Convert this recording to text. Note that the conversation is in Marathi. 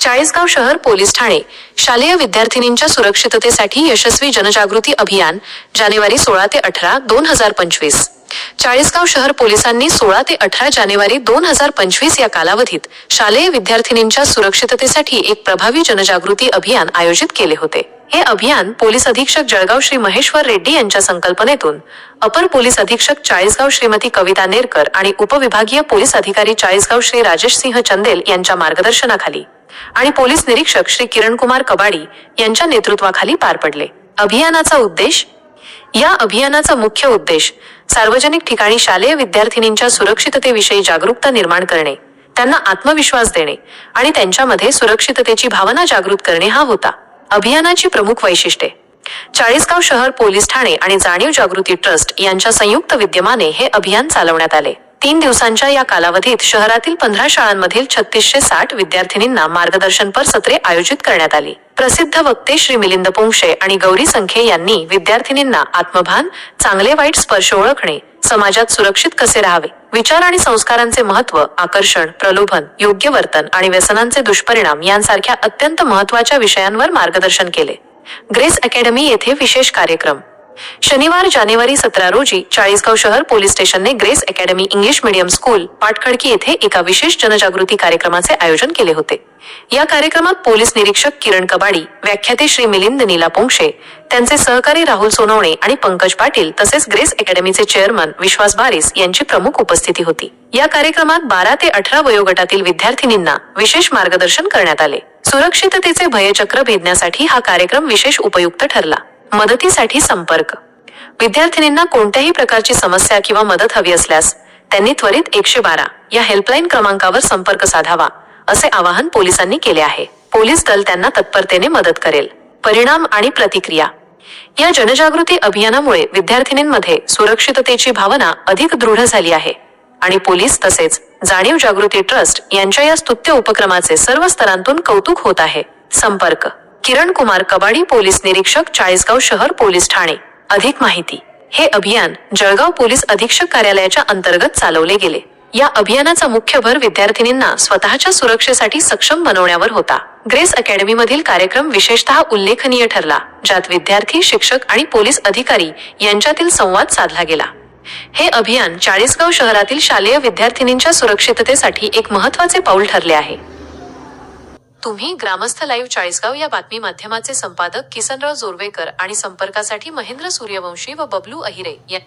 चाळीसगाव शहर पोलीस ठाणे. शालेय विद्यार्थिनींच्या सुरक्षिततेसाठी यशस्वी जनजागृती अभियान जानेवारी सोळा ते अठरा दोन हजार पंचवीस. चाळीसगाव शहर पोलिसांनी सोळा ते अठरा जानेवारी दोन हजार पंचवीस या कालावधीत शालेय विद्यार्थिनींच्या सुरक्षिततेसाठी एक प्रभावी जनजागृती अभियान आयोजित केले होते. हे अभियान पोलीस अधीक्षक जळगाव श्री महेश्वर रेड्डी यांच्या संकल्पनेतून अपर पोलीस अधीक्षक चाळीसगाव श्रीमती कविता नेरकर आणि उपविभागीय पोलीस अधिकारी चाळीसगाव श्री राजेश सिंह चंदेल यांच्या मार्गदर्शनाखाली आणि पोलीस निरीक्षक श्री किरणकुमार कबाडी यांच्या नेतृत्वाखाली पार पडले. अभियानाचा उद्देश या अभियानाचा मुख्य उद्देश सार्वजनिक ठिकाणी शालेय विद्यार्थिनींच्या सुरक्षिततेविषयी जागरूकता निर्माण करणे त्यांना आत्मविश्वास देणे आणि त्यांच्यामध्ये सुरक्षिततेची भावना जागृत करणे हा होता. अभियानाची प्रमुख वैशिष्ट्ये. चाळीसगाव शहर पोलीस ठाणे आणि जाणीव जागृती ट्रस्ट यांच्या संयुक्त विद्यमाने हे अभियान चालवण्यात आले. तीन दिवसांच्या या कालावधीत शहरातील पंधरा शाळांमधील छत्तीसशे साठ विद्यार्थिनींना मार्गदर्शनपर सत्रे आयोजित करण्यात आली. प्रसिद्ध वक्ते श्री मिलिंद पोंक्षे आणि गौरी संखे यांनी विद्यार्थिनींना आत्मभान चांगले वाईट स्पर्श ओळखणे समाजात सुरक्षित कसे राहावे विचार आणि संस्कारांचे महत्त्व आकर्षण प्रलोभन योग्य वर्तन आणि व्यसनांचे दुष्परिणाम यांसारख्या अत्यंत महत्त्वाच्या विषयांवर मार्गदर्शन केले. ग्रेस अकॅडमी येथे विशेष कार्यक्रम शनिवार जानेवारी सतरा रोजी चाळीसगाव शहर police स्टेशनने Grace Academy English medium school Patkhadki येथे एका विशेष जनजागृती कार्यक्रमाचे आयोजन केले होते. या कार्यक्रमात पोलीस निरीक्षक किरण कबाडी व्याख्याते श्री मिलिंद नीला पोंक्षे त्यांचे सहकारी राहुल सोनवणे आणि पंकज पाटील तसेच ग्रेस अकॅडमीचे चेअरमन विश्वास बारिस यांची प्रमुख उपस्थिती होती. या कार्यक्रमात बारा ते अठरा वयोगटातील विद्यार्थिनींना विशेष मार्गदर्शन करण्यात आले. सुरक्षिततेचे भयचक्र भेदण्यासाठी हा कार्यक्रम विशेष उपयुक्त ठरला. मदतीसाठी संपर्क. विद्यार्थिनींना कोणत्याही प्रकारची समस्या किंवा मदत हवी असल्यास त्यांनी त्वरित एकशे बारा या हेल्पलाईन क्रमांकावर संपर्क साधावा असे आवाहन पोलिसांनी केले आहे. पोलीस दल त्यांना तत्परतेने मदत करेल. परिणाम आणि प्रतिक्रिया. या जनजागृती अभियानामुळे विद्यार्थिनींमध्ये सुरक्षिततेची भावना अधिक दृढ झाली आहे आणि पोलीस तसेच जाणीव जागृती ट्रस्ट यांच्या या स्तुत्य उपक्रमाचे सर्व स्तरांतून कौतुक होत आहे. संपर्क. किरण कुमार कबाडी पोलीस निरीक्षक चाळीसगाव शहर पोलीस ठाणे. अधिक माहिती. हे अभियान जळगाव पोलीस अधीक्षक कार्यालयाच्या अंतर्गत चालवले गेले. या अभियानाचा मुख्य भर विद्यार्थिनींना स्वतःच्या सुरक्षेसाठी सक्षम बनवण्यावर होता. ग्रेस अकॅडमी मधील कार्यक्रम विशेषतः उल्लेखनीय ठरला ज्यात विद्यार्थी शिक्षक आणि पोलीस अधिकारी यांच्यातील संवाद साधला गेला. हे अभियान चाळीसगाव शहरातील शालेय विद्यार्थिनींच्या सुरक्षिततेसाठी एक महत्त्वाचे पाऊल ठरले आहे. तुम्ही ग्रामस्थ लाईव्ह चाळीसगाव या बातमी माध्यमाचे संपादक किसनराव जोरवेकर आणि संपर्कासाठी महेंद्र सूर्यवंशी व बबलू अहिरे या